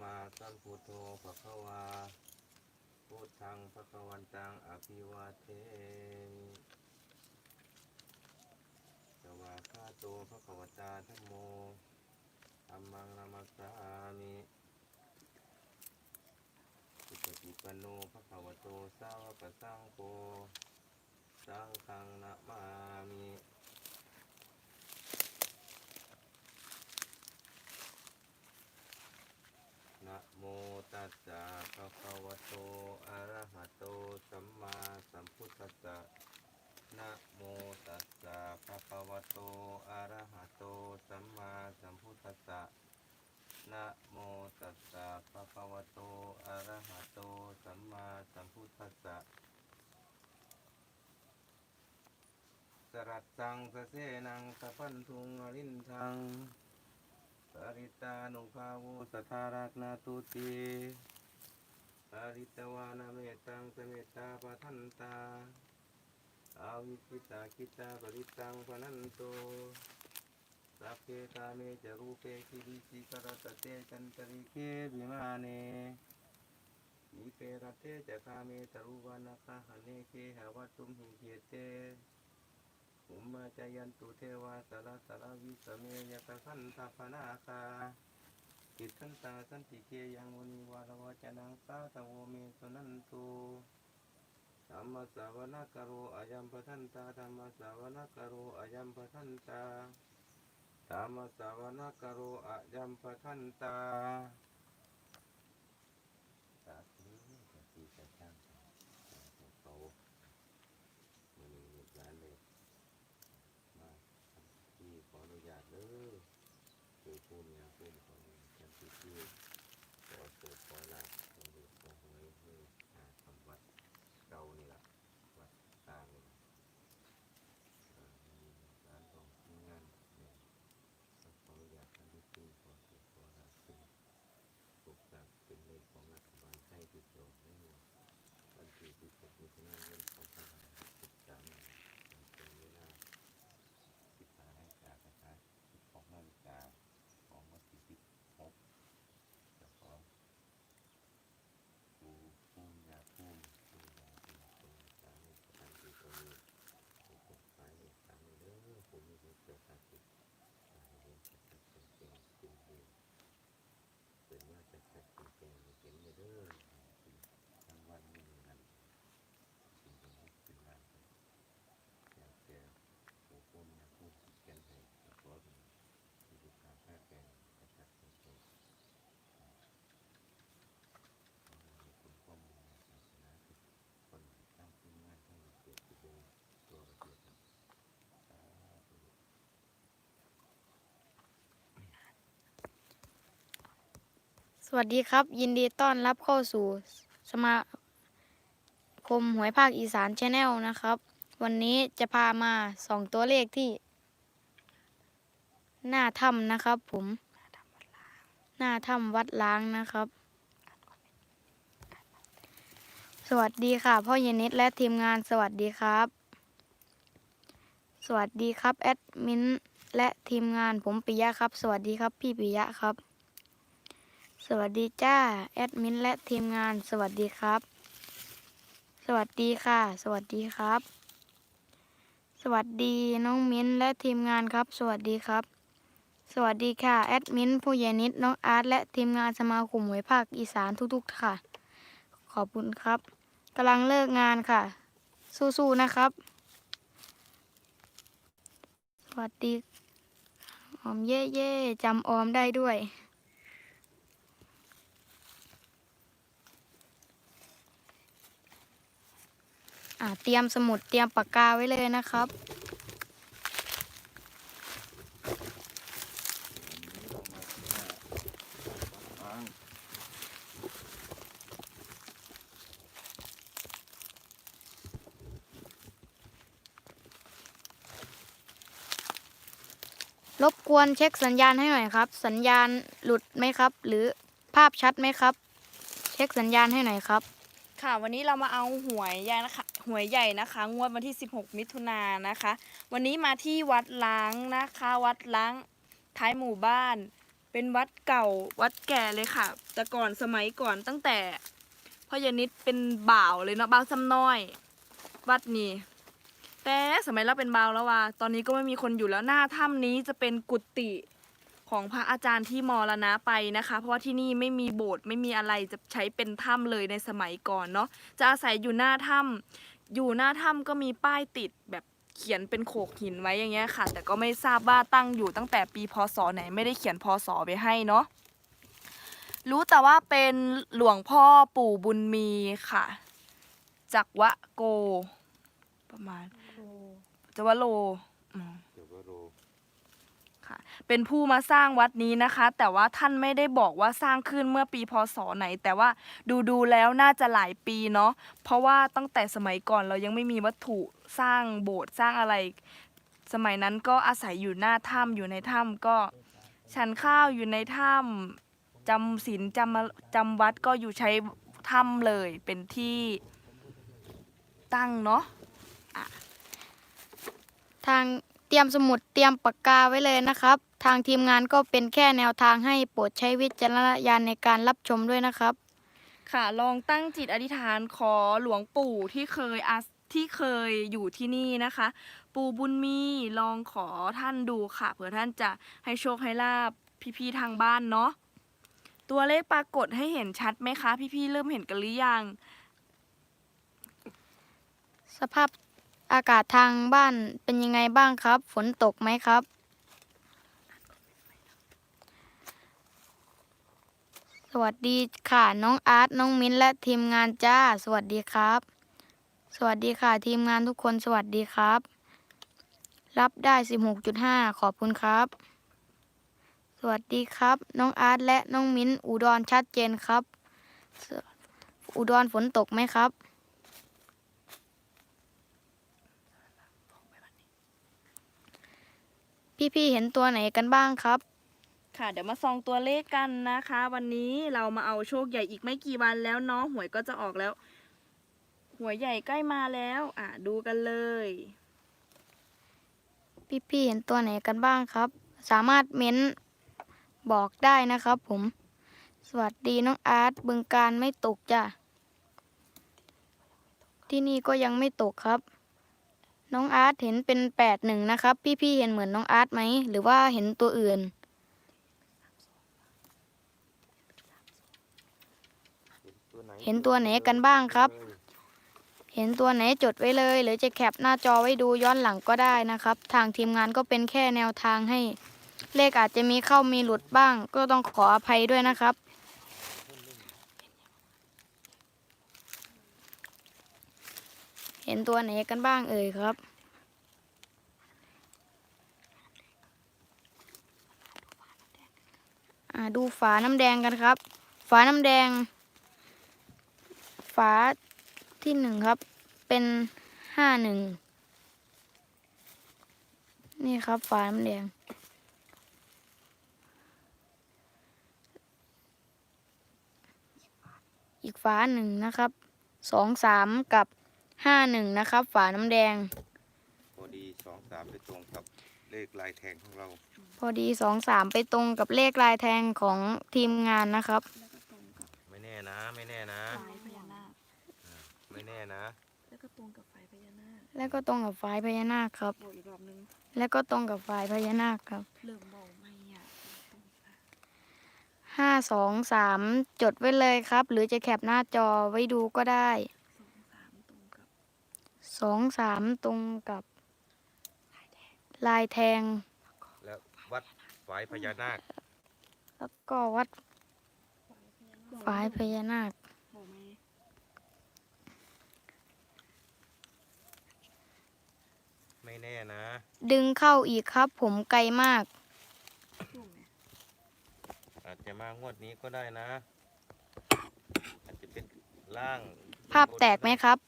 มาสัมพุทโธภะคะวาพุทธังภะคะวันตังอภิวาเทมิสวากขาโตภะคะวตาธัมโมธัมมังนามัสสามิสุปฏิปันโนภะคะวโตสาวกสังโฆสังฆงนะมามิ นะโมตัสสะภะคะวะโต อะระหะโต สัมมาสัมพุทธัสสะนะโมตัสสะภะคะวะโตอะระหะโตสัมมาสัมพุทธัสสะนะโมตัสสะภะคะวะโตอะระหะโตสัมมาสัมพุทธัสสะสรัตตังสเสนังสะพันธุงอรินทังปริตานุภาวุสทารักนาตุติ ปริตวานาเมตังสเมตตาปะทันตาอาวิคิตาคิตาปริตังปนันโตสัพเพกาเมจรูปเปคิริสิกรตเตจันตริเควิมาเนอิเปรเตจะคาเมตรุวานาคาหเนเคหาวัตุมหิเกเตอุมมาจยันตุเทวาสารสารวิสเมยตสันตาปนาคา กิทันตาสันติเกยังมุนิวารวจนังสาตโวเมสุนันตุธรรมสาวนาคาโรอายัมปทันตาธรรมสาวนาคาโรอายัมปทันตาธรรมสาวนาคาโรอายัมปทันตาสาธุสาธุสาธุสาธุโตมือหนึ่งล้านเลย มาที่ขออนุญาตเด้อคือผู้มีอาภูมิของแคน ที่ที่ขอโปรดขอลาขอดูขอหวยให้หาทำวัดเก่านี่แหละวัดตางนี่ล่ะเอ่อมีร้านของทีงานเนี่ยขออนุญาตท่านที่ที่ขอโปรดขอลาซึ่งปกจากเป็นเลขของรัฐบาลไทยที่จองในวันที่16มิถุนายน2563เป็นเวลา สิบห้านาฬิกานะครับสิบหกนาฬิกาของวันที่สิบหกจะขอดูภูมิยาภูมิภูมิยาภูมิตรงสามสถานที่ตรงนี้ถูกกฎหมายเนี่ยตามนี้เด้อภูมิที่เกิดจากจิตสาเหตุจากเป็นเป็นเป็นเหตุเป็นว่าจากจากเป็นเป็นเป็นเด้อทั้งวันนี้นั่นเป็นเป็นเป็นงานเป็นอยากแก่ ผู้คนนะผู้ที่เขียนให้กับตัวเป็นที่ดูการแพทย์แกนกระชับเป็นตัวขอให้คุณข้อมูลในศาสนาทุกคนตั้งที่งานให้เกิดขึ้นเป็นตัวประเทศนะสาธุ ส วัสดีครับ ยินดีต้อนรับเข้าสู่สมาคมหวยภาคอีสานชาแนลนะครับ วันนี้จะพามาส่องตัวเลขที่ หน้าถ้ำนะครับ ผม หน้าถ้ำวัดล้างนะครับ สวัสดีค่ะพ่อเยนิดและทีมงานสวัสดีครับ สวัสดีครับแอดมินและทีมงานผมปิยะครับ สวัสดีครับพี่ปิยะครับ สวัสดีจ้า แอดมินและทีมงานสวัสดีครับ สวัสดีค่ะ สวัสดีครับ สวัสดีน้องมิ้นและทีมงานครับ สวัสดีครับ สวัสดีค่ะ แอดมินผู้ใหญ่นิดน้องอาร์ตและทีมงานสมาคมหวยภาคอีสานทุก ๆ ค่ะ ขอบคุณครับกำลังเลิกงานค่ะ สู้ๆนะครับ สวัสดีออมเย่ๆจำออมได้ด้วย อ่าเตรียมสมุดเตรียมปากกาไว้เลยนะครับ รบกวนเช็คสัญญาณให้หน่อยครับ สัญญาณหลุดไหมครับ หรือภาพชัดไหมครับ เช็คสัญญาณให้หน่อยครับ ค่ะวันนี้เรามาเอาหวยใหญ่นะคะหวยใหญ่นะคะ งวดวันที่ 16 มิถุนายนนะคะ วันนี้มาที่วัดล้างนะคะ วัดล้างท้ายหมู่บ้าน เป็นวัดเก่าวัดแก่เลยค่ะ แต่ก่อนสมัยก่อนตั้งแต่พ่อยานิดเป็นบ่าวเลยเนาะบ่าวซ้ำน้อย วัดนี้ แต่สมัยเราเป็นบ่าวแล้วว่า ตอนนี้ก็ไม่มีคนอยู่แล้วหน้าถ้ำนี้จะเป็นกุฏิ ของพระอาจารย์ที่มรณะไปนะคะ เพราะว่าที่นี่ไม่มีโบสถ์ไม่มีอะไรจะใช้เป็นถ้ำเลยในสมัยก่อนเนาะจะอาศัยอยู่หน้าถ้ำอยู่หน้าถ้ำก็มีป้ายติดแบบเขียนเป็นโขกหินไว้อย่างเงี้ยค่ะ แต่ก็ไม่ทราบว่าตั้งอยู่ตั้งแต่ปีพศไหนไม่ได้เขียนพศไว้ให้เนาะรู้แต่ว่าเป็นหลวงพ่อปู่บุญมีค่ะจักวะโก ประมาณจวะโลอืม เป็นผู้มาสร้างวัดนี้นะคะ แต่ว่าท่านไม่ได้บอกว่าสร้างขึ้นเมื่อปีพศไหน แต่ว่าดูดูแล้วน่าจะหลายปีเนาะเพราะว่าตั้งแต่สมัยก่อนเรายังไม่มีวัตถุสร้างโบสถ์สร้างอะไร สมัยนั้นก็อาศัยอยู่หน้าถ้ำอยู่ในถ้ำก็ฉันข้าวอยู่ในถ้ำจำศีลจำจำวัดก็อยู่ใช้ถ้ำเลยเป็นที่ตั้งเนาะทาง ตรียมสมุดเตรียมปากกาไว้เลยนะครับ ทางทีมงานก็เป็นแค่แนวทางให้โปรดใช้วิจารณญาณในการรับชมด้วยนะครับ ค่ะลองตั้งจิตอธิษฐานขอหลวงปู่ที่เคยอาที่เคยอยู่ที่นี่นะคะ ปู่บุญมีลองขอท่านดูค่ะเผื่อท่านจะให้โชคให้ลาบพี่ๆทางบ้านเนาะตัวเลขปรากฏให้เห็นชัดไหมคะ พี่ๆเริ่มเห็นกันหรือยัง สภาพ อากาศทางบ้านเป็นยังไงบ้างครับ ฝนตกไหมครับ สวัสดีค่ะ น้องอาร์ตน้องมิ้นและทีมงานจ้า สวัสดีครับ สวัสดีค่ะ ทีมงานทุกคนสวัสดีครับ รับได้ 16.5 ขอบคุณครับ สวัสดีครับ น้องอาร์ตและน้องมิ้นอุดรชัดเจนครับ อุดรฝนตกไหมครับ พี่ๆเห็นตัวไหนกันบ้างครับ ค่ะ เดี๋ยวมาส่องตัวเลขกันนะคะ วันนี้เรามาเอาโชคใหญ่อีกไม่กี่วันแล้วเนาะหวยก็จะออกแล้ว หวยใหญ่ใกล้มาแล้ว อะดูกันเลย พี่ๆเห็นตัวไหนกันบ้างครับ สามารถเม้นบอกได้นะครับ ผม สวัสดีน้องอาร์ตบึงการไม่ตกจ้ะที่นี่ก็ยังไม่ตกครับ น้องอาร์ตเห็นเป็นแปดหนึ่งนะครับ พี่ๆเห็นเหมือนน้องอาร์ตไหม หรือว่าเห็นตัวอื่น เห็นตัวไหนกันบ้างครับ เห็นตัวไหนจดไว้เลย หรือจะแคปหน้าจอไว้ดูย้อนหลังก็ได้นะครับ ทางทีมงานก็เป็นแค่แนวทางให้ เลขอาจจะมีเข้ามีหลุดบ้าง ก็ต้องขออภัยด้วยนะครับ เห็นตัวไหนกันบ้างเอ่ยครับอ่าดูฝาน้ำแดงกันครับ ฝาน้ำแดง ฝาที่หนึ่งครับ เป็นห้าหนึ่ง นี่ครับฝาน้ำแดง อีกฝาหนึ่งนะครับ สองสามกับ ห้าหนึ่งนะครับ ฝาน้ำแดง พอดีสองสามไปตรงกับเลขลายแทงของเรา พอดีสองสามไปตรงกับเลขลายแทงของทีมงานนะครับ แล้วก็ตรงกับไม่แน่นะ ไม่แน่นะไฟพญานาคไม่แน่นะแล้วก็ตรงกับไฟพญานาคแล้วก็ตรงกับฝายพญานาคครับ บอกอีกรอบนึงแล้วก็ตรงกับฝายพญานาคครับเริ่มเบาไม่อะตรงค่ะห้าสองสามจดไว้เลยครับ หรือจะแคปหน้าจอไว้ดูก็ได้ สองสามตรงกับสองสามตรงกับลายแทง แล้ววัดฝายพญานาค แล้วก็วัดฝายพญานาคบอกไหมไม่แน่นะ ดึงเข้าอีกครับ ผมไกลมากถูกไหมอาจจะมางวดนี้ก็ได้นะ อาจจะเป็นล่าง ภาพแตกไหมครับ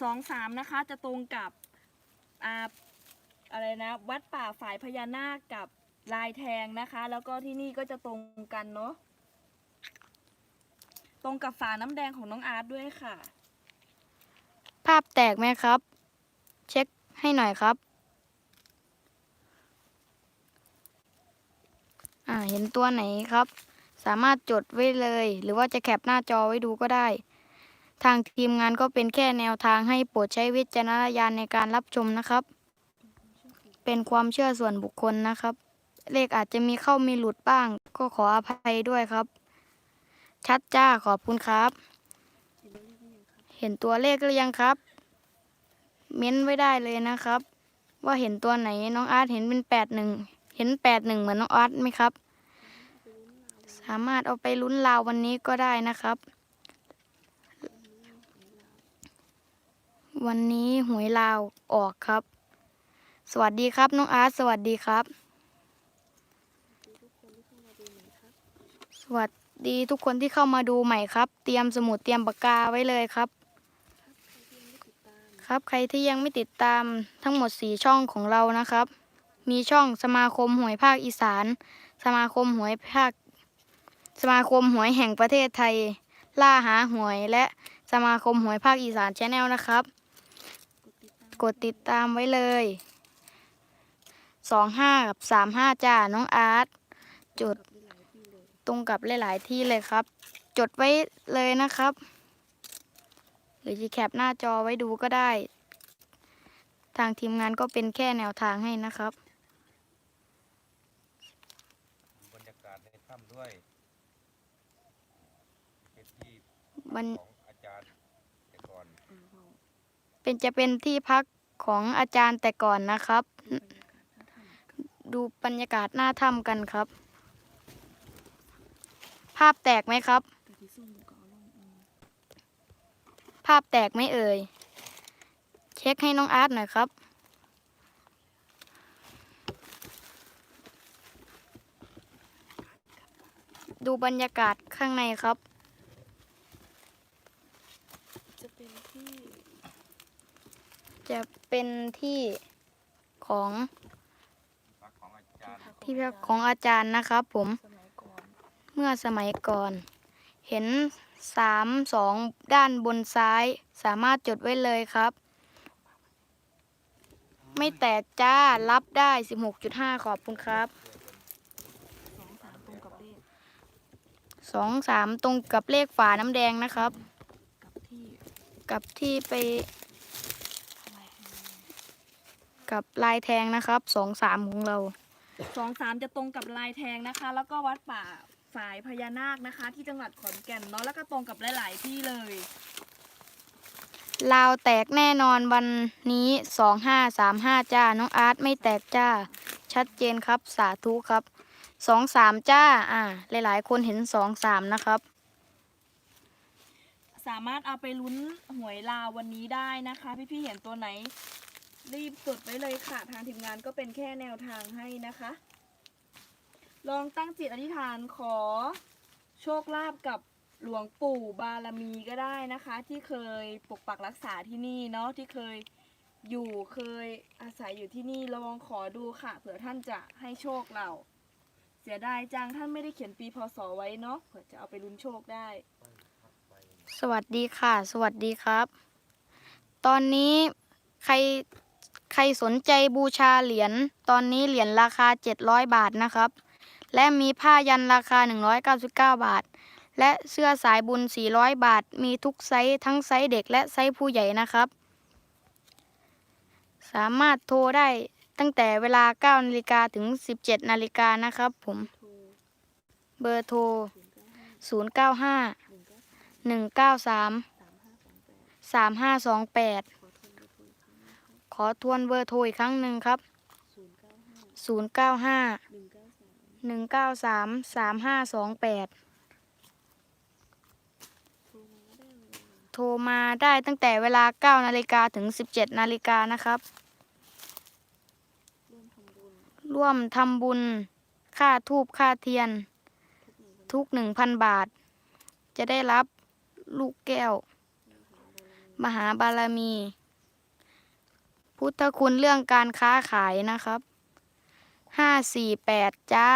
สองสามนะคะจะตรงกับอ่าอะไรนะวัดป่าฝายพญานาคกับลายแทงนะคะ แล้วก็ที่นี่ก็จะตรงกันเนาะตรงกับฝาน้ำแดงของน้องอาร์ตด้วยค่ะ ภาพแตกไหมครับ เช็คให้หน่อยครับ อ่าาเห็นตัวไหนครับ สามารถจดไว้เลย หรือว่าจะแคปหน้าจอไว้ดูก็ได้ ทางทีมงานก็เป็นแค่แนวทางให้โปรดใช้วิจารณญาณในการรับชมนะครับ เป็นความเชื่อส่วนบุคคลนะครับ เลขอาจจะมีเข้ามีหลุดบ้าง ก็ขออภัยด้วยครับ ชัดจ้าขอบคุณครับ เห็นตัวเลขหรือยังครับ เม้นไว้ได้เลยนะครับ ว่าเห็นตัวไหนน้องอาร์ตเห็นเป็นแปดหนึ่งเห็นแปดหนึ่งเหมือนน้องอาร์ตไหมครับ สามารถเอาไปลุ้นราววันนี้ก็ได้นะครับ วันนี้หวยลาวออกครับ สวัสดีครับ น้องอาร์ตสวัสดีครับ สวัสดีทุกคนที่เข้ามาดูใหม่ครับ เตรียมสมุดเตรียมปากกาไว้เลยครับ ครับใครที่ยังไม่ติดตามทั้งหมด4ช่องของเรานะครับ มีช่องสมาคมหวยภาคอีสาน สมาคมหวยภาค สมาคมหวยแห่งประเทศไทย ล่าหาหวยและสมาคมหวยภาคอีสานแชนแนลนะครับ กดติดตามไว้เลยสองห้ากับสามห้าจ้าน้องอาร์ตจดตรงกับหลาย ๆ ที่เลยครับ จดไว้เลยนะครับ หรือจะแคปหน้าจอไว้ดูก็ได้ ทางทีมงานก็เป็นแค่แนวทางให้นะครับบรรยากาศในถ้ำด้วยเป็นที่มันของอาจารย์แต่ก่อน เป็นจะเป็นที่พักของอาจารย์แต่ก่อนนะครับ ดูบรรยากาศหน้าถ้ำกันครับ ภาพแตกไหมครับ ภาพแตกไหมเอ่ย เช็คให้น้องอาร์ตหน่อยครับดูบรรยากาศข้างในครับ จะเป็นที่ จะเป็นที่ของพักของอาจารย์ที่พักของอาจารย์นะครับผมสมัยก่อนเมื่อสมัยก่อน เห็นสามสองด้านบนซ้ายสามารถจดไว้เลยครับ ไม่แตกจ้ารับได้ 16.5 ขอบคุณครับสองสามตรงกับเลข2 3ตรงกับเลขฝาน้ำแดงนะครับ กับที่กับที่ไปอะไร กับลายแทงนะครับ2 3ของเรา สองสามจะตรงกับลายแทงนะคะ แล้วก็วัดป่าฝายพญานาคนะคะ ที่จังหวัดขอนแก่นเนาะแล้วก็ตรงกับหลาย ๆ ที่เลยลาวแตกแน่นอนวันนี้สองห้าสามห้าจ้า น้องอาร์ตไม่แตกจ้า ชัดเจนครับสาธุครับสองสามจ้า อ่า หลายๆ คนเห็นสองสามนะครับ สามารถเอาไปลุ้นหวยลาววันนี้ได้นะคะ พี่ๆเห็นตัวไหน รีบจดไว้เลยค่ะ ทางทีมงานก็เป็นแค่แนวทางให้นะคะ ลองตั้งจิตอธิษฐานขอโชคลาภกับหลวงปู่บารมีก็ได้นะคะ ที่เคยปกปักรักษาที่นี่เนาะที่เคยอยู่เคยอาศัยอยู่ที่นี่ลองขอดูค่ะ เผื่อท่านจะให้โชคเรา เสียดายจังท่านไม่ได้เขียนปีพศไว้เนาะเผื่อจะเอาไปลุ้นโชคได้ สวัสดีค่ะ สวัสดีครับ ตอนนี้ใคร ใครสนใจบูชาเหรียญตอนนี้เหรียญราคา 700 บาทนะครับ และมีผ้ายันราคา 199 บาท และเสื้อสายบุญ 400 บาท มีทุกไซส์ทั้งไซส์เด็กและไซส์ผู้ใหญ่นะครับ สามารถโทรได้ตั้งแต่เวลา 9 นาฬิกาถึง 17 นาฬิกานะครับผม เบอร์โทร 095 193 3528 ขอทวนเบอร์โทรอีกครั้งหนึ่งครับศูนย์เก้าห้าหนึ่งเก้าสามสามห้าสองแปดโทรมาได้ตั้งแต่เวลาเก้านาฬิกาถึงสิบเจ็ดนาฬิกานะครับ ร่วมทำบุญ ค่าทูบค่าเทียน ทุกหนึ่งพันบาท จะได้รับลูกแก้ว มหาบารมี พุทธคุณเรื่องการค้าขายนะครับ ห้าสี่แปดจ้า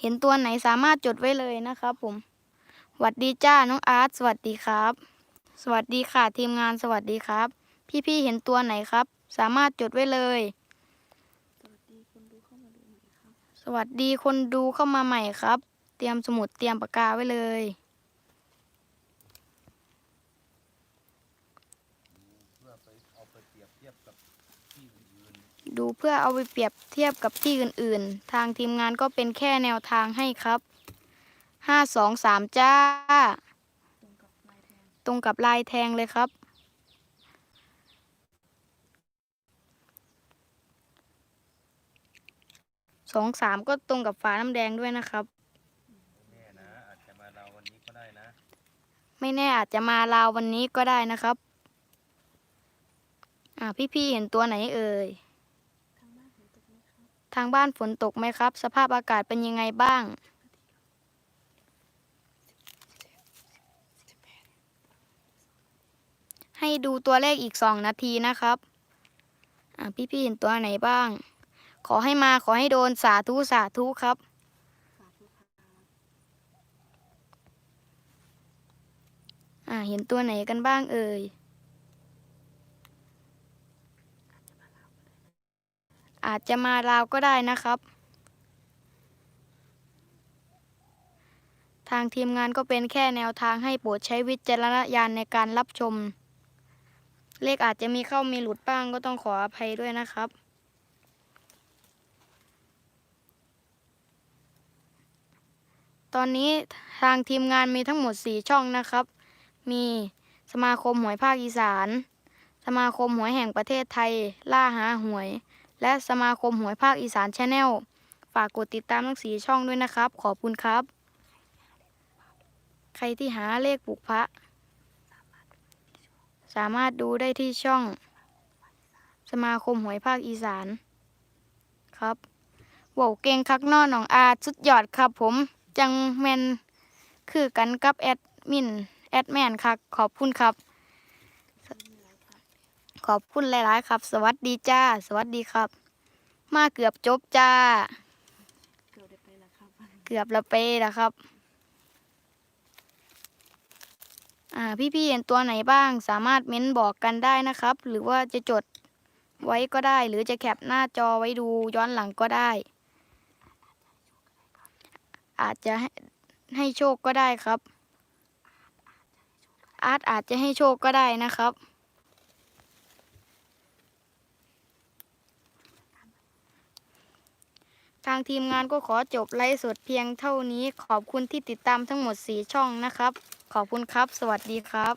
เห็นตัวไหนสามารถจดไว้เลยนะครับผม สวัสดีจ้า น้องอาร์ต สวัสดีครับ สวัสดีค่ะทีมงาน สวัสดีครับ พี่ๆ เห็นตัวไหนครับ สามารถจดไว้เลย สวัสวัสดีคนดูเข้ามาใหม่ครับ เตรียมสมุดเตรียมปากกาไว้เลย เพื่อไปเอาไปเปรียบเทียบกับที่อื่น ดูเพื่อเอาไปเปรียบเทียบกับที่อื่นๆ ทางทีมงานก็เป็นแค่แนวทางให้ครับห้าสองสามจ้า ตรงกับลายแทงเลยครับ สองสามก็ตรงกับฝาน้ำแดงด้วยนะครับๆแน่นะอาจจะมาเราวันนี้ก็ได้นะไม่แน่อาจจะมาลาววันนี้ก็ได้นะครับ อ่าพี่ๆเห็นตัวไหนเอ่ยางบ้านฝนตกไหมครับ สภาพอากาศเป็นยังไงบ้าง ให้ดูตัวเลขอีกสองนาทีนะครับอ่าพี่ๆเห็นตัวไหนบ้าง ขอให้มาขอให้โดนสาธุสาธุครับอ่าเห็นตัวไหนกันบ้างเอ่ย อาจจะมาลาวก็ได้นะครับ ทางทีมงานก็เป็นแค่แนวทางให้โปรดใช้วิจารณญาณในการรับชม เลขอาจจะมีเข้ามีหลุดบ้างก็ต้องขออภัยด้วยนะครับตอนนี้ทางทีมงานมีทั้งหมด 4 ช่องนะครับ มีสมาคมหวยภาคอีสาน สมาคมหวยแห่งประเทศไทย ล่าหาหวย และสมาคมหวยภาคอีสานชาแนล ฝากกดติดตามทั้งสีช่องด้วยนะครับ ขอบคุณครับ ใครที่หาเลขปลุกพระ สามารถดูได้ที่ช่อง สมาคมหวยภาคอีสาน ครับโว้วเก่งคักนอหนองอาสุดยอดครับผม จังแมนคือกันกับแอดมิน แอดแมนครับขอบคุณครับ ขอบคุณหลาย ๆ ครับ สวัสดีจ้า สวัสดีครับ มาเกือบจบจ้า เกือบได้ไปแล้วครับเกือบละเปล้วครับ อ่า พี่ ๆ เห็นตัวไหนบ้าง สามารถเม้นบอกกันได้นะครับ หรือว่าจะจดไว้ก็ได้ หรือจะแคปหน้าจอไว้ดูย้อนหลังก็ได้ อาจจะให้ให้โชคก็ได้ครับ อาร์ตอาจจะให้โชคก็ได้นะครับ ทางทีมงานก็ขอจบไลฟ์สดเพียงเท่านี้ ขอบคุณที่ติดตามทั้งหมด 4 ช่องนะครับ ขอบคุณครับ สวัสดีครับ